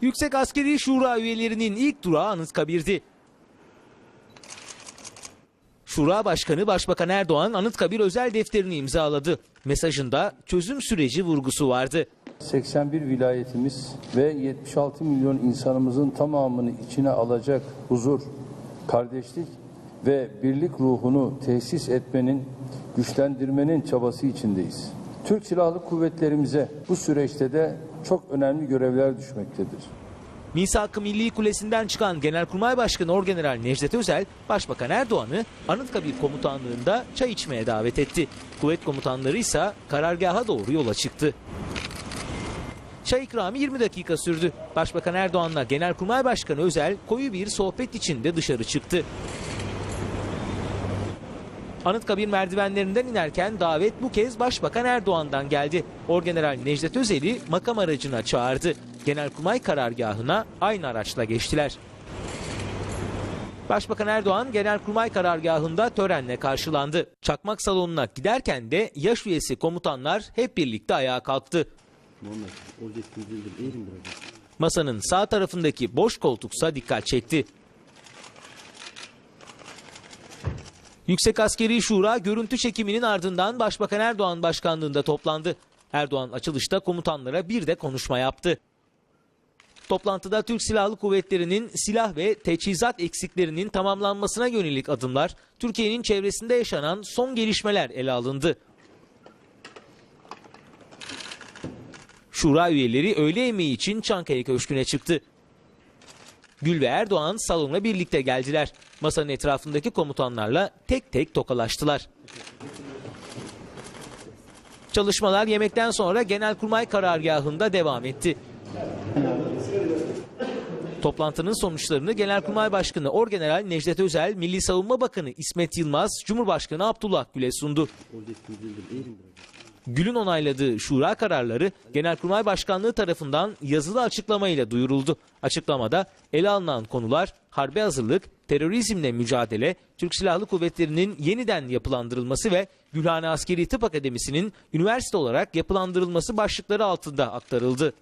Yüksek Askeri Şura üyelerinin ilk durağı Anıtkabir'di. Şura Başkanı Başbakan Erdoğan Anıtkabir özel defterini imzaladı. Mesajında çözüm süreci vurgusu vardı. 81 vilayetimiz ve 76 milyon insanımızın tamamını içine alacak huzur, kardeşlik ve birlik ruhunu tesis etmenin, güçlendirmenin çabası içindeyiz. Türk Silahlı Kuvvetlerimize bu süreçte de çok önemli görevler düşmektedir. Misak-ı Milli Kulesi'nden çıkan Genelkurmay Başkanı Orgeneral Necdet Özel, Başbakan Erdoğan'ı Anıtkabir Komutanlığı'nda çay içmeye davet etti. Kuvvet komutanları ise karargaha doğru yola çıktı. Çay ikramı 20 dakika sürdü. Başbakan Erdoğan'la Genelkurmay Başkanı Özel koyu bir sohbet içinde dışarı çıktı. Anıtkabir merdivenlerinden inerken davet bu kez Başbakan Erdoğan'dan geldi. Orgeneral Necdet Özel'i makam aracına çağırdı. Genelkurmay karargahına aynı araçla geçtiler. Başbakan Erdoğan Genelkurmay karargahında törenle karşılandı. Çakmak salonuna giderken de yaş üyesi komutanlar hep birlikte ayağa kalktı. Masanın sağ tarafındaki boş koltuksa dikkat çekti. Yüksek Askeri Şura görüntü çekiminin ardından Başbakan Erdoğan başkanlığında toplandı. Erdoğan açılışta komutanlara bir de konuşma yaptı. Toplantıda Türk Silahlı Kuvvetleri'nin silah ve teçhizat eksiklerinin tamamlanmasına yönelik adımlar, Türkiye'nin çevresinde yaşanan son gelişmeler ele alındı. Şura üyeleri öğle yemeği için Çankaya Köşkü'ne çıktı. Gül ve Erdoğan salona birlikte geldiler. Masanın etrafındaki komutanlarla tek tek tokalaştılar. Çalışmalar yemekten sonra Genelkurmay karargahında devam etti. Toplantının sonuçlarını Genelkurmay Başkanı Orgeneral Necdet Özel, Milli Savunma Bakanı İsmet Yılmaz, Cumhurbaşkanı Abdullah Gül'e sundu. Gül'ün onayladığı şura kararları Genelkurmay Başkanlığı tarafından yazılı açıklamayla duyuruldu. Açıklamada ele alınan konular harbe hazırlık, terörizmle mücadele, Türk Silahlı Kuvvetleri'nin yeniden yapılandırılması ve Gülhane Askeri Tıp Akademisi'nin üniversite olarak yapılandırılması başlıkları altında aktarıldı.